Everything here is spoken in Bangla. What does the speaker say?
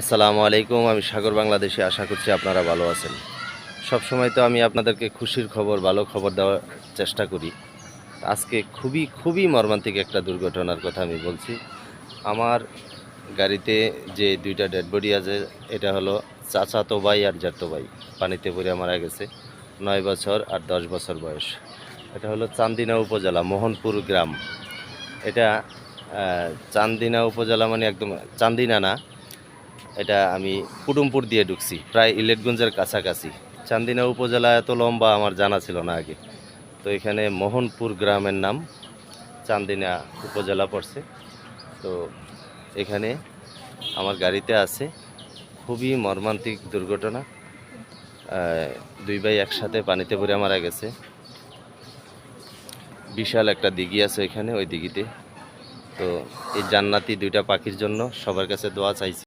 আসসালামু আলাইকুম, আমি সাগর বাংলাদেশে, আশা করছি আপনারা ভালো আছেন। সব সময় তো আমি আপনাদেরকে খুশির খবর, ভালো খবর দেওয়ার চেষ্টা করি। আজকে খুবই খুবই মর্মান্তিক একটা দুর্ঘটনার কথা আমি বলছি। আমার গাড়িতে যে দুইটা ডেড বডি আছে, এটা হলো চাচাতো ভাই আর জ্যাঠতো ভাই পানিতে পড়ে মারা গেছে, নয় বছর আর দশ বছর বয়স। এটা হলো চান্দিনা উপজেলা, মোহনপুর গ্রাম। এটা চান্দিনা উপজেলা মানে একদম চান্দিনা না এটা আমি কুটুমপুর দিয়ে ঢুকছি, প্রায় ইলেটগঞ্জের কাছাকাছি। চান্দিনা উপজেলা এত লম্বা আমার জানা ছিল না আগে। তো এখানে মোহনপুর গ্রামের নাম চান্দিনা উপজেলা পড়ছে। তো এখানে আমার গাড়িতে আছে, খুবই মর্মান্তিক দুর্ঘটনা। দুই ভাই একসাথে পানিতে পড়ে মারা গেছে। বিশাল একটা দিঘি আছে এখানে, ওই দিঘিতে। তো এই জান্নাতি দুইটা পাখির জন্য সবার কাছে দোয়া চাইছি।